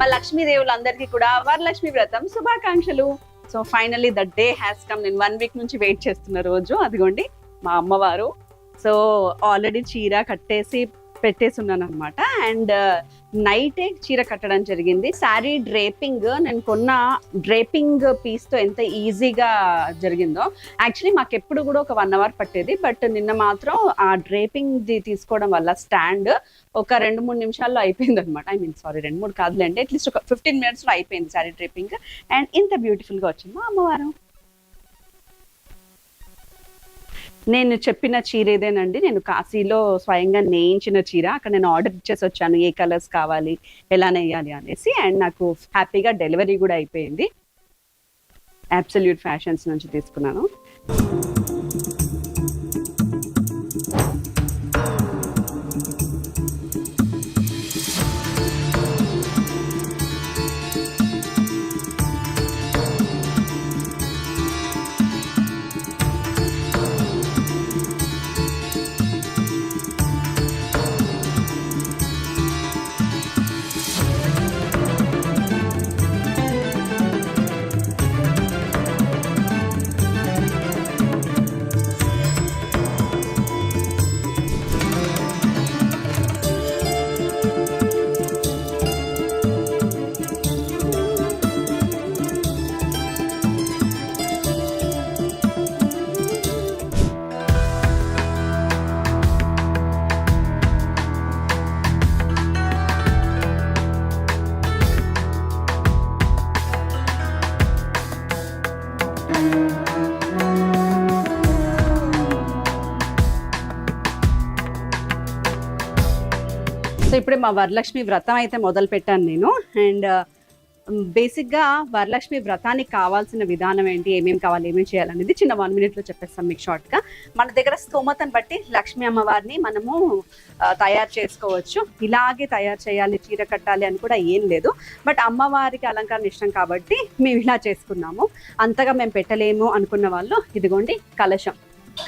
మా లక్ష్మీదేవులందరికీ కూడా వరలక్ష్మి వ్రతం శుభాకాంక్షలు. So finally the day has come నేను వన్ వీక్ నుంచి వెయిట్ చేస్తున్న రోజు. అదిగోండి మా అమ్మవారు. సో ఆల్రెడీ చీర కట్టేసి పెట్టేసి ఉన్నాను అనమాట అండ్ నైటే చీర కట్టడం జరిగింది. శారీ డ్రేపింగ్ నేను కొన్న డ్రేపింగ్ పీస్తో ఎంత ఈజీగా జరిగిందో. యాక్చువల్లీ మాకు ఎప్పుడు కూడా ఒక వన్ అవర్ పట్టేది. బట్ నిన్న మాత్రం ఆ డ్రేపింగ్ది తీసుకోవడం వల్ల స్టాండ్ ఒక రెండు మూడు నిమిషాల్లో అయిపోయింది అనమాట ఐ మీన్ సారీ రెండు మూడు కాదులేండి. అట్లీస్ట్ ఒక ఫిఫ్టీన్ మినిట్స్లో అయిపోయింది శారీ డ్రేపింగ్. అండ్ ఇంత బ్యూటిఫుల్గా వచ్చింది అమ్మవారు. నేను చెప్పిన చీర ఏదేనండి? నేను కాశీలో స్వయంగా నేయించిన చీర. అక్కడ నేను ఆర్డర్ ఇచ్చేసి వచ్చాను. ఏ కలర్స్ కావాలి? ఎలా నేయాలి అనేసి. అండ్ నాకు హ్యాపీగా డెలివరీ కూడా అయిపోయింది. అబ్సల్యూట్ ఫ్యాషన్స్ నుంచి తీసుకున్నాను. సో ఇప్పుడే మా వరలక్ష్మి వ్రతం అయితే మొదలు పెట్టాను నేను. అండ్ బేసిక్గా వరలక్ష్మి వ్రతానికి కావాల్సిన విధానం ఏంటి? ఏమేమి కావాలి? ఏమేమి చేయాలనేది చిన్న వన్ మినిట్లో చెప్పేస్తాం మీకు షార్ట్గా మన దగ్గర స్తోమతను బట్టి లక్ష్మీ అమ్మవారిని మనము తయారు చేసుకోవచ్చు. ఇలాగే తయారు చేయాలి చీర కట్టాలి అని కూడా ఏం లేదు. బట్ అమ్మవారికి అలంకరణ ఇష్టం కాబట్టి మేము ఇలా చేసుకున్నాము. అంతగా మేము పెట్టలేము అనుకున్న వాళ్ళు ఇదిగోండి కలశం.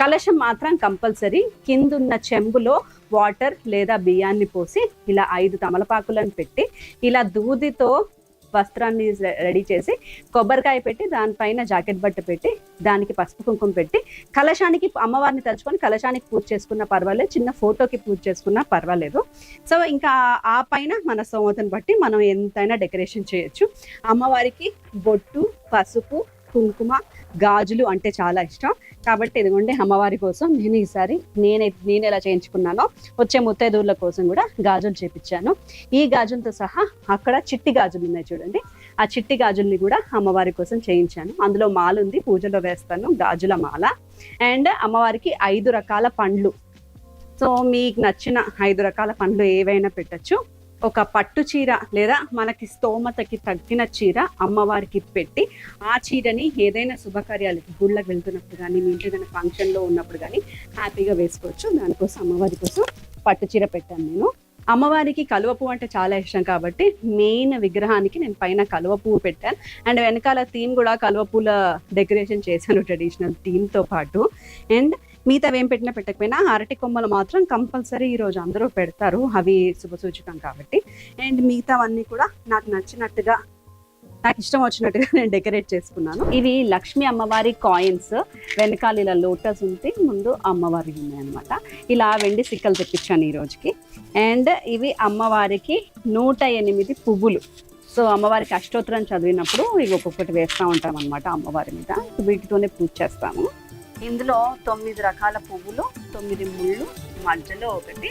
కలశం మాత్రం కంపల్సరీ కిందున్న చెంబులో వాటర్ లేదా బియ్యాన్ని పోసి ఇలా ఐదు తమలపాకులను పెట్టి ఇలా దూదితో వస్త్రాన్ని రెడీ చేసి కొబ్బరికాయ పెట్టి దానిపైన జాకెట్ బట్ట పెట్టి దానికి పసుపు కుంకుమ పెట్టి కలశానికి అమ్మవారిని తలుచుకొని కలశానికి పూజ చేసుకున్న పర్వాలేదు చిన్న ఫోటోకి పూజ చేసుకున్నా పర్వాలేదు. సో ఇంకా ఆ పైన మన సోమతను బట్టి మనం ఎంతైనా డెకరేషన్ చేయొచ్చు. అమ్మవారికి బొట్టు పసుపు కుంకుమ గాజులు అంటే చాలా ఇష్టం. కాబట్టి ఇదిగోండి అమ్మవారి కోసం నేను ఈసారి నేనే నేను ఎలా చేయించుకున్నానో వచ్చే ముత్తైదువుల కోసం కూడా గాజులు చేపించాను. ఈ గాజులతో సహా అక్కడ చిట్టి గాజులు ఉన్నాయి చూడండి. ఆ చిట్టి గాజుల్ని కూడా అమ్మవారి కోసం చేయించాను. అందులో మాల ఉంది పూజలో వేస్తాను గాజుల మాల. అండ్ అమ్మవారికి ఐదు రకాల పండ్లు. సో మీకు నచ్చిన ఐదు రకాల పండ్లు ఏవైనా పెట్టచ్చు. ఒక పట్టు చీర లేదా మనకి స్తోమతకి తగ్గిన చీర అమ్మవారికి పెట్టి ఆ చీరని ఏదైనా శుభకార్యాలకి గుళ్ళకి వెళ్తున్నప్పుడు కానీ మీ ఇంట్లో ఏదైనా ఫంక్షన్లో ఉన్నప్పుడు కానీ హ్యాపీగా వేసుకోవచ్చు. దానికోసం అమ్మవారి కోసం పట్టు చీర పెట్టాను నేను. అమ్మవారికి కలువ పువ్వు అంటే చాలా ఇష్టం కాబట్టి మెయిన్ విగ్రహానికి నేను పైన కలువ పువ్వు పెట్టాను. అండ్ వెనకాల థీమ్ కూడా కలువ పూల డెకరేషన్ చేశాను ట్రెడిషనల్ థీమ్తో పాటు. అండ్ మిగతా ఏం పెట్టినా పెట్టకపోయినా అరటి కొమ్మలు మాత్రం కంపల్సరీ ఈరోజు అందరూ పెడతారు. అవి శుభసూచకం కాబట్టి. అండ్ మిగతావన్నీ కూడా నాకు నచ్చినట్టుగా నాకు ఇష్టం వచ్చినట్టుగా నేను డెకరేట్ చేసుకున్నాను. ఇవి లక్ష్మీ అమ్మవారి కాయిన్స్. వెనకాల ఇలా లోటస్ ఉంది ముందు అమ్మవారి ఉన్నాయి అనమాట ఇలా వెండి సిక్కలు తెప్పించాను ఈ రోజుకి. అండ్ ఇవి అమ్మవారికి నూట ఎనిమిది పువ్వులు. సో అమ్మవారికి అష్టోత్తరం చదివినప్పుడు ఇవి ఒక్కొక్కటి వేస్తూ ఉంటాం అనమాట అమ్మవారి మీద. వీటితోనే పూజ చేస్తాము. ఇందులో తొమ్మిది రకాల పువ్వులు తొమ్మిది ముళ్ళు మధ్యలో ఒకటి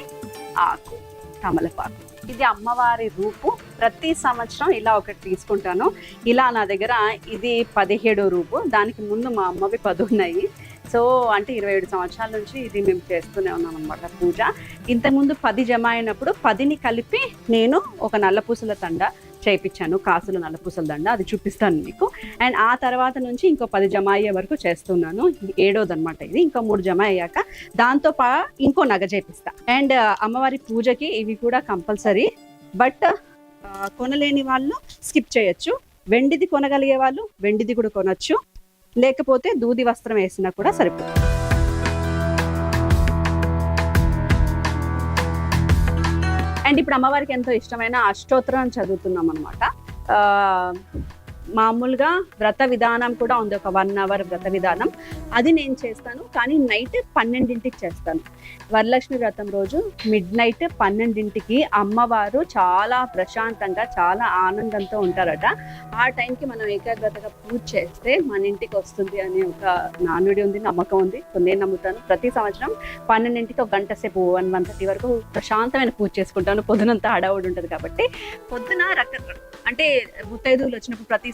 ఆకు తమలపాకు. ఇది అమ్మవారి రూపు. ప్రతి సంవత్సరం ఇలా ఒకటి తీసుకుంటాను. ఇలా నా దగ్గర ఇది పదిహేడో రూపు. దానికి ముందు మా అమ్మవి పది ఉన్నాయి సో అంటే ఇరవై ఏడు సంవత్సరాల నుంచి ఇది మేము చేస్తూనే ఉన్నాం అనమాట పూజ. ఇంతకుముందు పది జమ అయినప్పుడు పదిని కలిపి నేను ఒక నల్లపూసల తండ చేయించాను కాసులు నల్లపూసల దండ అది చూపిస్తాను మీకు. అండ్ ఆ తర్వాత నుంచి ఇంకో పది జమ అయ్యే వరకు చేస్తున్నాను. ఏడోదనమాట ఇది. ఇంకో మూడు జమ అయ్యాక దాంతో పా ఇంకో నగ చేపిస్తా. అండ్ అమ్మవారి పూజకి ఇవి కూడా కంపల్సరీ. బట్ కొనలేని వాళ్ళు స్కిప్ చేయొచ్చు. వెండిది కొనగలిగే వాళ్ళు వెండిది కూడా కొనొచ్చు. లేకపోతే దూది వస్త్రం వేసినా కూడా సరిపోతుంది. అండ్ ఇప్పుడు అమ్మవారికి ఎంతో ఇష్టమైన అష్టోత్తరం చదువుతున్నాం అనమాట మామూలుగా వ్రత విధానం కూడా ఉంది. ఒక వన్ అవర్ వ్రత విధానం. అది నేను చేస్తాను. కానీ నైట్ పన్నెండింటికి చేస్తాను. వరలక్ష్మి వ్రతం రోజు మిడ్ నైట్ పన్నెండింటికి అమ్మవారు చాలా ప్రశాంతంగా చాలా ఆనందంతో ఉంటారట. ఆ టైంకి మనం ఏకాగ్రతగా పూజ చేస్తే మన ఇంటికి వస్తుంది అనే ఒక నానుడి ఉంది నమ్మకం ఉంది. నేను నమ్ముతాను. ప్రతి సంవత్సరం పన్నెండింటికి ఒక గంట సేపు వన్ వన్ థర్టీ వరకు ప్రశాంతమైన పూజ చేసుకుంటాను. పొద్దునంతా హడావుడి ఉంటుంది కాబట్టి పొద్దున రక అంటే ముత్తైదువులు వచ్చినప్పుడు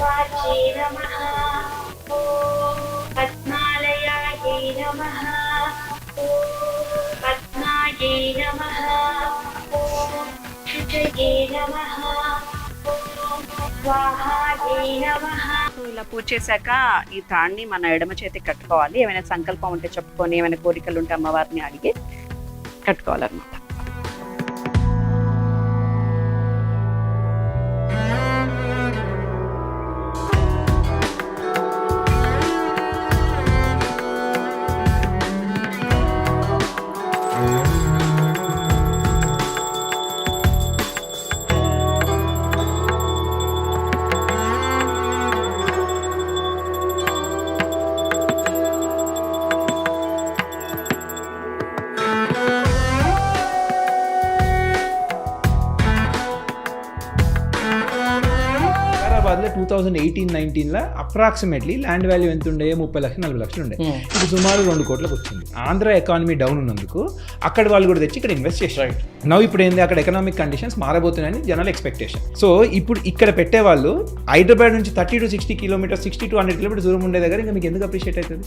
किरत्यै नमः ॐ परमात्मिकायै नमः ॐ वाच्यै नमः ॐ पद्मालयायै नमः ॐ पद्मायै नमः ॐ शुचये नमः ॐ स्वाहायै नमः సో ఇలా పూజ చేశాక ఈ తాణ్ణి మన ఎడమ చేతికి కట్టుకోవాలి ఏమైనా సంకల్పం ఉంటే చెప్పుకొని ఏమైనా కోరికలు ఉంటే అమ్మవారిని అడిగి కట్టుకోవాలన్నమాట టూ థౌజండ్ ఎయిటీన్ నైన్టీన్లో అప్రాక్సిమేట్లీ ల్యాండ్ వాల్యూ ఎంత ఉండే ముప్పై లక్షలు నలభై లక్షలు ఉండే ఇప్పుడు సుమారు రెండు కోట్లకు వచ్చింది ఆంధ్ర ఎకానమీ డౌన్ ఉన్నందుకు అక్కడ వాళ్ళు కూడా తెచ్చి ఇక్కడ ఇన్వెస్ట్ చేశారు. నవ్వు ఇప్పుడు ఏంది అక్కడ ఎకనామిక్ కండిషన్స్ మారబోతున్నాయని జనాల ఎక్స్పెక్టేషన్ సో ఇప్పుడు ఇక్కడ పెట్టే వాళ్ళు హైదరాబాద్ నుంచి thirty to sixty kilometres sixty to hundred kilometres దూరం ఉండే దగ్గర ఇంకా మీకు ఎందుకు అప్రిషియేట్ అవుతుంది?